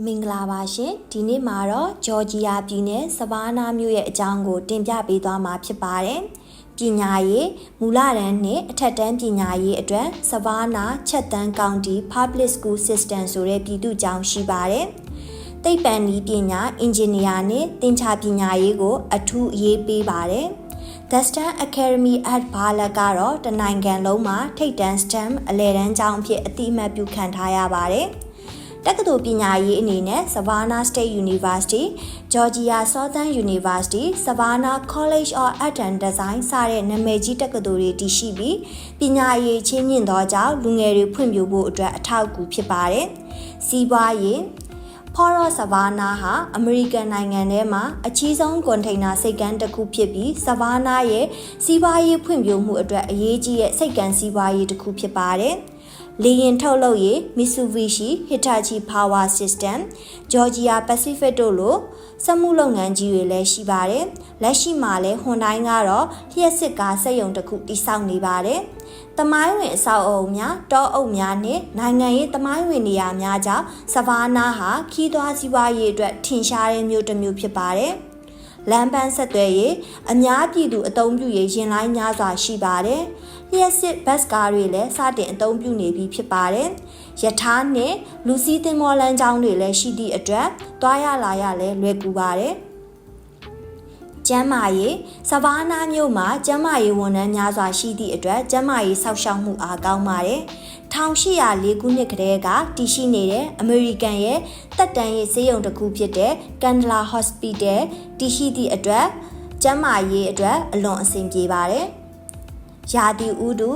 မင်္ဂလာပါရှင်ဒီနေ့မှာတော့ဂျော်ဂျီယာပြည်နယ်စဗာနာမြို့ရဲ့အကြောင်းကို တင်ပြပေးသွားမှာဖြစ်ပါတယ်ပညာရေးမူလတန်းနဲ့အထက်တန်းပညာရေးအတွက်စဗာနာချက်တန်းကောင်တီ Public School System ဆိုတဲ့ပြည်သူ့ကျောင်းရှိပါတယ်သိပ္ပံနည်းပညာအင်ဂျင်နီယာနဲ့သင်္ချာပညာရေးကို အထူးအရေးပေးပါတယ် The Stem Academy at Barlett ကတော့တနိုင်ငံလုံးမှာထိပ်တန်း STEM အလဲတန်းကျောင်းအဖြစ်အတိအမှတ်ပြုခံထားရပါတယ်။ တက္ကသိုလ်ပညာရေးအနေနဲ့ Savannah State University, Georgia Southern University, Savannah College of Art and Design စတဲ့နာမည်ကြီးတက္ကသိုလ်တွေတည်ရှိပြီးပညာရေးချင်းမြင့်သောကြောင့်လူငယ်တွေဖွံ့ဖြိုးဖို့အတွက်အထောက်အကူဖြစ်ပါတယ်။စီးပွားရေးဖော်ရော့ဆဗာနာဟာအမေရိကန်နိုင်ငံထဲမှာအကြီးဆုံးကွန်ထိန်နာစိတ်ကမ်းတစ်ခုဖြစ်ပြီးဆဗာနာရဲ့စီးပွားရေးဖွံ့ဖြိုးမှုအတွက်အရေးကြီးတဲ့စိတ်ကမ်းစီးပွားရေးတစ်ခုဖြစ်ပါတယ်။ လေယာဉ်ထုတ်လုပ်ရေး Mitsubishi Hitachi Power System, Georgia Pacific တို့လိုစက်မှုလုပ်ငန်းကြီးတွေလည်းရှိပါတယ်။လက်ရှိမှာလည်း Hyundai ကတော့လျှက်စစ်ကားစက်ရုံတစ်ခုတည်ဆောက်နေပါတယ်။တမိုင်းဝင်အဆောက်အအုံများတောအုပ်များနဲ့နိုင်ငံရေးတမိုင်းဝင်နေရာများကြောင့်စဗာနာဟာခီးသွွားစီးပွားရေးအတွက်ထင်ရှားတဲ့မြို့တစ်မြို့ဖြစ်ပါတယ်။ လမ်းပန်းဆက်သွယ်ရေးအများပြည်သူအသုံးပြုရေးရင်လိုင်းများစွာရှိပါတယ်။လျှက်စစ်ဘတ်ကားတွေလည်းစတင်အသုံးပြုနေပြီဖြစ်ပါတယ်။ယထာနဲ့လူစီးသင်္ဘောလမ်းကြောင်းတွေလည်းရှိသည့်အတွက်တွားရလာရလည်းလွယ်ကူပါတယ်။ ကျမ်းမာရေးစဗာနာမြို့မှာကျမ်းမာရေးဝန်ထမ်းများစွာရှိသည့်အတွက်ကျမ်းမာရေးစောင့်ရှောက်မှုအားကောင်းပါတယ်။1804ခုနှစ်ကတည်းကတည်ရှိနေတဲ့အမေရိကန်ရဲ့တက်တန်ရေးဆေးရုံတစ်ခုဖြစ်တဲ့ Candler Hospital တည်ရှိသည့်အတွက်ကျမ်းမာရေးအတွက်အလွန်အဆင်ပြေပါတယ်။ယာတီဥဒု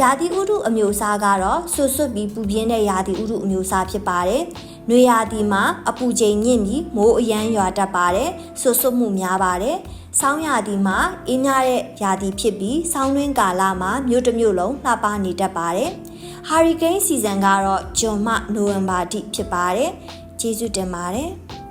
ယာတီဥဒုအမျိုးအစားကတော့ဆွတ်ဆွတ်ပြီးပူပြင်းတဲ့ယာတီဥဒုအမျိုးအစားဖြစ်ပါတယ်။နွေရာသီမှာအပူချိန်မြင့်ပြီးမိုးအရမ်းရွာတတ်ပါတယ်။ဆွတ်ဆွတ်မှုများပါတယ်။ဆောင်းရာသီမှာအေးမြတဲ့ရာသီဖြစ်ပြီးဆောင်းတွင်းကာလမှာမြို့တစ်မြို့လုံးလှပနေတတ်ပါတယ်။ဟာရီကိန်းစီဇန်ကတော့ဂျွန်မှနိုဝင်ဘာထိဖြစ်ပါတယ်။ကျေးဇူးတင်ပါတယ်။